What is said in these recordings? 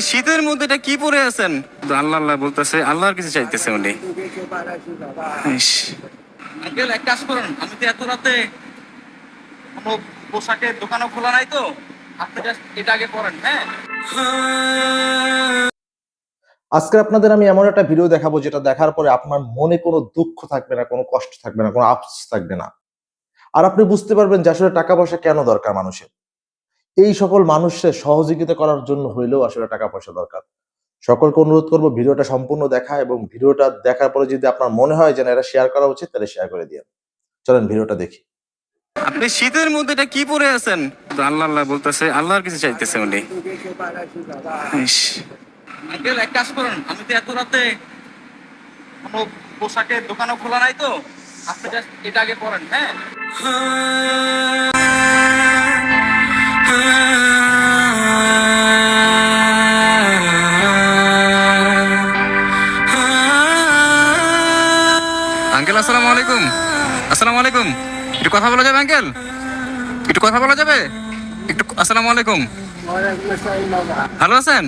শীতের মধ্যে এটা কি পরে আছেন? আল্লাহ আল্লাহ বলতেছে আল্লাহর কিছু চাইতেছে উনি। আঙ্কেল এক কাজ করুন। আমি তো এত রাতে কোনো পোশাকের দোকানও খোলা নাই তো। আপনি জাস্ট এটা আগে করেন হ্যাঁ? আজকে আপনাদের আমি এমন একটা ভিডিও দেখাবো যেটা দেখার পরে আপনার মনে কোনো দুঃখ থাকবে না কোনো কষ্ট থাকবে না কোনো আফসোস থাকবে না। আর আপনি বুঝতে পারবেন যে আসলে টাকা পয়সা কেন দরকার মানুষের। এই সকল মানুষের সহযোগিতা করার জন্য হইলেও আসলে টাকা পয়সা দরকার। সকলকে অনুরোধ করব ভিডিওটা সম্পূর্ণ দেখা এবং ভিডিওটা দেখার পরে যদি আপনার মনে হয় যে না এটা শেয়ার করা উচিত তাহলে শেয়ার করে দিন চলেন ভিডিওটা দেখি। আপনি শীতের মধ্যে এটা কি পরে আছেন? আল্লাহ আল্লাহ বলতেছে আল্লাহর কিছু চাইতেছে উনি। আঙ্কেল এক কাজ করুন আমি তো এত রাতে কোনো পোশাকের দোকানও খোলা নাই তো। আপনি জাস্ট এটা আগে করেন হ্যাঁ। আঙ্কেল আসসালামু আলাইকুম। আসসালামু আলাইকুম। একটু কথা বলা যাবে আঙ্কেল? একটু কথা বলা যাবে? একটু আসসালামু আলাইকুম। ভালো আছেন?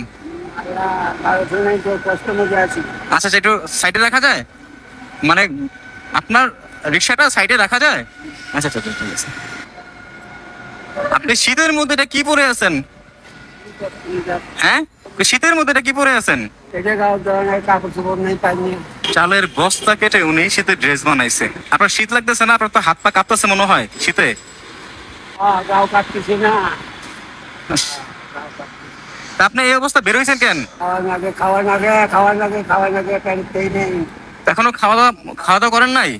আচ্ছা আচ্ছা একটু সাইডে রাখা যায়? মানে আপনার রিক্সাটা সাইডে রাখা যায়? আচ্ছা আচ্ছা আচ্ছা, ঠিক আছে। আপনি শীতের মধ্যে এটা কি পরে আছেন? হ্যাঁ? শীতের মধ্যে এটা কি পরে আছেন? চালের বস্তা কেটে উনি শীতের ড্রেস বানাইছে। আপনার শীত লাগতেছে না? আপনার তো হাত পা কাঁপতেছে মনে হয় শীতে? না। আপনি এই অবস্থা বের হয়েছেন কেন? এখনও খাওয়া দাওয়া খাওয়া দাওয়া করেন নাই?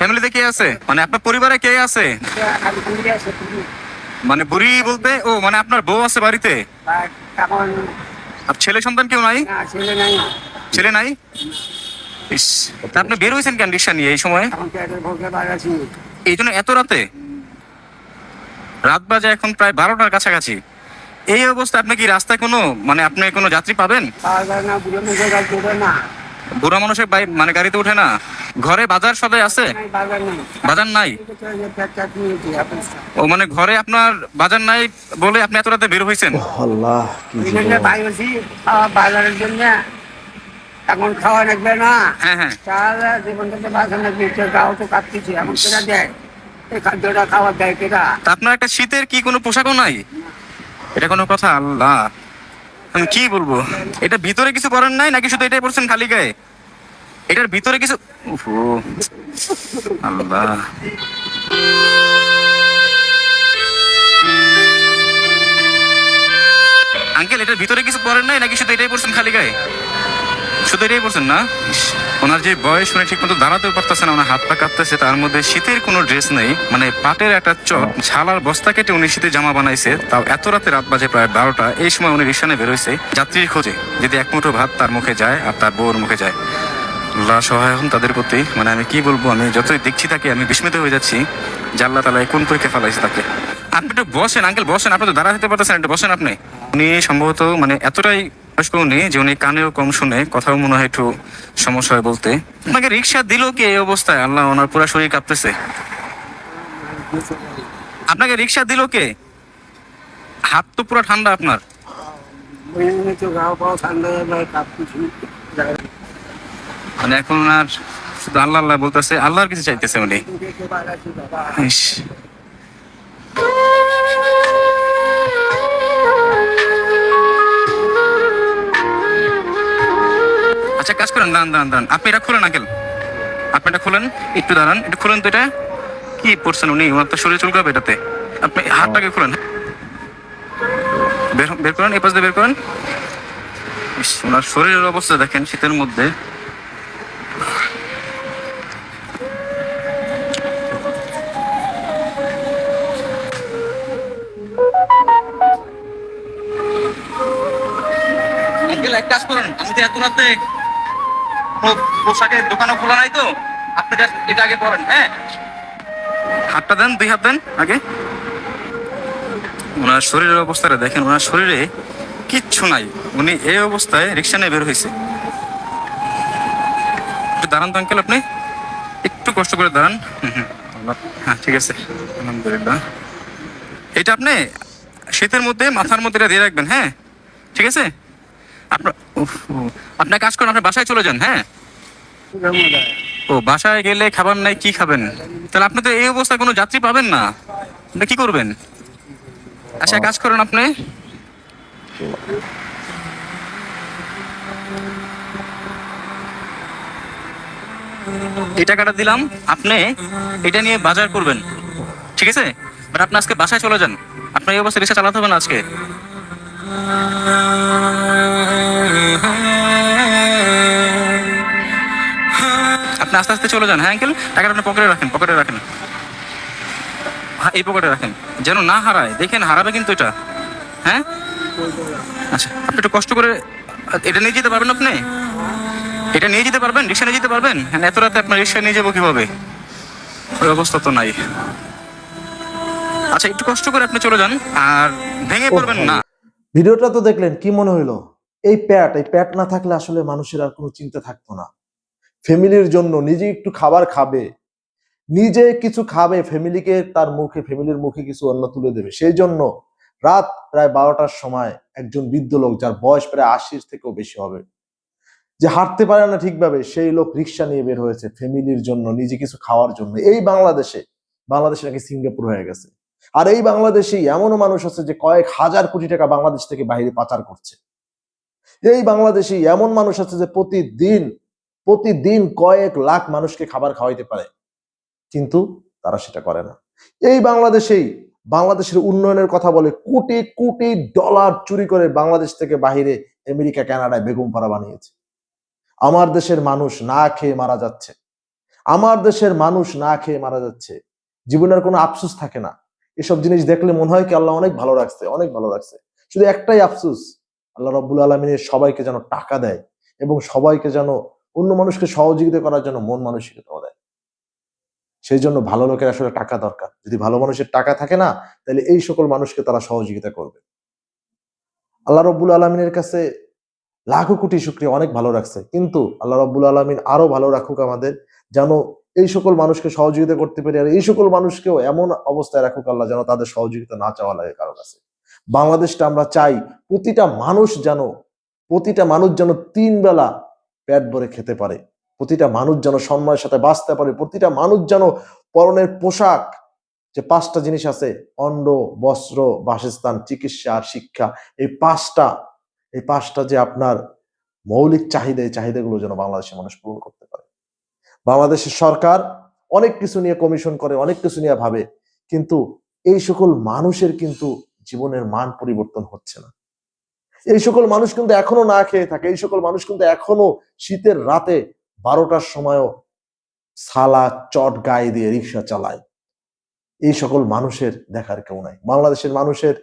ফ্যামিলিতে কে আছে? মানে আপনার পরিবারে কে আছে? মানে বুড়ি বলতে ও মানে আপনার বউ আছে বাড়িতে? ছেলে সন্তান কেউ নাই? ছেলে নাই? ইস আপনি বের হয়েছেন কেন রিক্সা নিয়ে এই সময়? এই জন্য এত রাতে? রাত বাজে এখন প্রায় বারোটার কাছাকাছি। এই অবস্থা আপনি কি রাস্তায় কোনো মানে আপনি কোনো যাত্রী পাবেন? বুড়ো মানুষের বাই মানে গাড়িতে ওঠে না? ঘরে বাজার সদাই আছে? বাজার নাই। ও মানে ঘরে আপনার বাজার নাই বলে আপনি এত রাতে বের হয়েছেন আল্লাহ বাজারের জন্য। এখন খাওয়া লাগবে না। হ্যাঁ হ্যাঁ। তাহলে জীবনটাতে বাসা লাগবে গাও তো কাটতেছি এখন কেটা দেয়। এই খাদ্যটা খাওয়া দেয় কেটা আপনার একটা শীতের কি কোনো পোশাকও নাই? এটা কোনো কথা? আল্লাহ। আমি কি বলব? এটা ভিতরে কিছু করেন নাই নাকি শুধু এটাই পড়ছেন খালি গায়ে? এটার ভিতরে কিছু আল্লাহ। আঙ্কেল, এটার ভিতরে কিছু পরেন নাই? নাকি শুধু এটাই পড়ছেন খালি গায়ে? শুধু এটাই পড়ছেন না? ওনার যে বয়স উনি ঠিক মতো দাঁড়াতেও পারতেছে না, ওনার হাত পা কাঁপতেছে, তার মধ্যে শীতের কোনো ড্রেস নেই মানে পাটের একটা চট ছালার বস্তা কেটে উনি শীতে জামা বানাইছে, তাও এত রাতে রাত বাজে প্রায় বারোটা, এই সময় উনি রিক্সানে বেরোইছে যাত্রীর খোঁজে, যদি এক মুঠো ভাত তার মুখে যায় আর তার বউর মুখে যায়। আল্লাহ সহায় হন তাদের প্রতি। মানে আমি কি বলব, আমি যতই দেখছি তাকে, আমি বিস্মিত হয়ে যাচ্ছি যে আল্লাহ তালা কোন পরীক্ষা ফেলাইছে তাকে। আপনি একটু বসেন, আঙ্কেল বসেন, আপনি তো দাঁড়া হতে পারতেছেন একটু বসেন আপনি। উনি সম্ভবত মানে এতটাই বয়স্ক উনি যে উনি কানেও কম শুনে কথাও মনে হয় একটু সমস্যা হয় বলতে। আপনাকে রিক্সা দিল কি এই অবস্থায়? আল্লাহ ওনার পুরো শরীর কাঁপতেছে। আপনাকে রিক্সা দিল কে? হাত তো পুরো ঠান্ডা আপনার। ঠান্ডা মানে এখন ওনার শুধু আল্লাহ আল্লাহ বলতেছে, আল্লাহর কিছু চাইতেছে উনি। আচ্ছা কাজ করেন, দাঁড়ান দাঁড়ান দাঁড়ান। আপনি এটা খুলেন, আঙ্কেল। আপনি এটা খুলেন, একটু দাঁড়ান, একটু খুলেন তো এটা। কি পড়ছেন উনি? ওনার তো শরীরে চুলকাবে এটাতে। আপনি হাতটাকে খুলেন। বের করেন এই পাশ দিয়ে বের করেন। ওনার শরীরের অবস্থা দেখেন, শীতের মধ্যে। কাজ করুন। আমি তো এত রাতে পোশাকের দোকানও খোলা নাই তো, আপনি জাস্ট এটা আগে করেন হ্যাঁ? হাতটা দেন, দুই হাত দেন, আগে। ওনার শরীরের অবস্থাটা দেখেন, ওনার শরীরে কিচ্ছু নাই। উনি এই অবস্থায় রিক্সা নিয়ে বের হয়েছে। দাঁড়ান তো, আঙ্কেল আপনি। একটু কষ্ট করে দাঁড়ান। হ্যাঁ ঠিক আছে। আলহামদুলিল্লাহ। এটা আপনি শীতের মধ্যে মাথার মধ্যে এটা দিয়ে রাখবেন হ্যাঁ? ঠিক আছে? আপনার কাজ করুন আপনার বাসায় চলে যান হ্যাঁ? ও, বাসায় গেলে খাবার নাই, কি খাবেন? তাহলে আপনি তো এই অবস্থায় কোনো যাত্রী পাবেন না। আপনি কি করবেন? আচ্ছা কাজ করুন আপনি। এই টাকাটা দিলাম, আপনি এটা নিয়ে বাজার করবেন। ঠিক আছে? বাট আপনি আজকে বাসায় চলে যান। আপনার এই অবস্থায় রিক্সা চালাতে হবে না আজকে। আপনি আস্তে আস্তে চলে যান হ্যাঁ আঙ্কেল? টাকাটা আপনি পকেটে রাখেন পকেটে রাখেন। হ্যাঁ এই পকেটে রাখেন, যেন না হারায়। দেখেন, হারাবে কিন্তু এটা। হ্যাঁ? আচ্ছা আপনি একটু কষ্ট করে, এটা নিয়ে যেতে পারবেন আপনি? এটা নিয়ে যেতে পারবেন? রিক্সা নিয়ে যেতে পারবেন? হ্যাঁ এত রাতে আপনার রিক্সা নিয়ে যাব কীভাবে? ওই অবস্থা তো নাই। আচ্ছা একটু কষ্ট করে আপনি চলে যান, আর ভেঙে পড়বেন না। ভিডিওটা তো দেখলেন, কি মনে হইল? এই প্যাট এই প্যাট না থাকলে আসলে মানুষের আর কোনো চিন্তা থাকতো না। ফ্যামিলির জন্য নিজে একটু খাবার খাবে, নিজে কিছু খাবে, ফ্যামিলিকে তার মুখে, ফ্যামিলির মুখে কিছু অন্ন তুলে দেবে। সেই জন্য রাত প্রায় বারোটার সময় একজন বৃদ্ধ লোক, যার বয়স প্রায় আশির থেকেও বেশি হবে, যে হাঁটতে পারে না ঠিকভাবে, সেই লোক রিক্সা নিয়ে বের হয়েছে ফ্যামিলির জন্য, নিজে কিছু খাওয়ার জন্য। এই বাংলাদেশে, বাংলাদেশ নাকি সিঙ্গাপুর হয়ে গেছে। আর এই বাংলাদেশেই এমনও মানুষ আছে যে কয়েক হাজার কোটি টাকা বাংলাদেশ থেকে বাইরে পাচার করছে। এই বাংলাদেশে এমন মানুষ আছে যে প্রতিদিন প্রতিদিন কয়েক লাখ মানুষকে খাবার খাওয়াইতে পারে। কিন্তু তারা সেটা করে না। এই বাংলাদেশেই, বাংলাদেশের উন্নয়নের কথা বলে কোটি কোটি ডলার চুরি করে বাংলাদেশ থেকে বাহিরে আমেরিকা, কানাডায় বেগম পাড়া বানিয়েছে। আমার দেশের মানুষ না খেয়ে মারা যাচ্ছে। আমার দেশের মানুষ না খেয়ে মারা যাচ্ছে। জীবনের কোনো আফসোস থাকে না। এসব জিনিস দেখলে মনে হয় কি আল্লাহ অনেক ভালো রাখছে, অনেক ভালো রাখছে। শুধু একটাই আফসোস আল্লাহ রব্বুল আলমিনের সবাইকে যেন টাকা দেয় এবং সবাইকে যেন অন্য মানুষকে সহযোগিতা করার জন্য মন মানসিকতা দেয়। সেই জন্য ভালো লোকের আসলে টাকা দরকার। যদি ভালো মানুষের টাকা থাকে না, তাহলে এই সকল মানুষকে তারা সহযোগিতা করবে। আল্লাহ রব্বুল আলমিনের কাছে লাখো কোটি শুক্রিয়া অনেক ভালো রাখছে। কিন্তু আল্লাহ রব্বুল আলমিন আরও ভালো রাখুক আমাদের, যেন এই সকল মানুষকে সহযোগিতা করতে পারি আর এই সকল মানুষকেও এমন অবস্থায় রাখুক আল্লাহ যেন তাদের সহযোগিতা না চাওয়া লাগে কারও কাছে। বাংলাদেশটা আমরা চাই প্রতিটা মানুষ যেন, প্রতিটা মানুষ যেন তিন বেলা পেট ভরে খেতে পারে। প্রতিটা মানুষ যেন সম্মানের সাথে বাঁচতে পারে। প্রতিটা মানুষ যেন পরনের পোশাক, যে পাঁচটা জিনিস আছে, অন্ন, বস্ত্র, বাসস্থান, চিকিৎসা আর শিক্ষা, এই পাঁচটা এই পাঁচটা যে আপনার মৌলিক চাহিদা, এই চাহিদাগুলো যেন বাংলাদেশের মানুষ পূরণ করতে পারে। বাংলাদেশের সরকার অনেক কিছু নিয়ে কমিশন করে, অনেক কিছু নিয়ে ভাবে, কিন্তু এই সকল মানুষের কিন্তু জীবনের মান পরিবর্তন হচ্ছে না। এই সকল মানুষ কিন্তু এখনও না খেয়ে থাকে, এই সকল মানুষ কিন্তু এখনও শীতের রাতে বারোটার সময়ও সালা, চট গায়ে দিয়ে রিক্সা চালায়। এই সকল মানুষের দেখার কেউ নাই। বাংলাদেশের মানুষের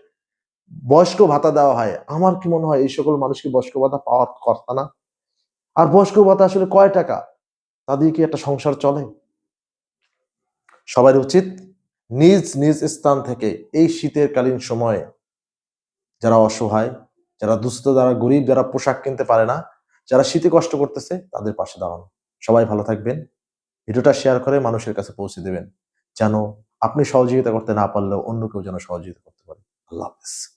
বয়স্ক ভাতা দেওয়া হয়। আমার কি মনে হয় এই সকল মানুষকে বয়স্ক ভাতা পাওয়ার কথা না? আর বয়স্ক ভাতা আসলে কয় টাকা? তাদের কি একটা সংসার চলে? সবার উচিত নিজ নিজ স্থান থেকে এই শীতের কালীন সময়ে যারা অসহায়, যারা দুস্থ, যারা গরিব, যারা পোশাক কিনতে পারে না, যারা শীতে কষ্ট করতেছে, তাদের পাশে দাঁড়ানো। সবাই ভালো থাকবেন। ভিডিওটা শেয়ার করে মানুষের কাছে পৌঁছে দেবেন। যেন আপনি সহযোগিতা করতে না পারলেও অন্য কেউ যেন সহযোগিতা করতে পারে। আল্লাহ হাফিজ।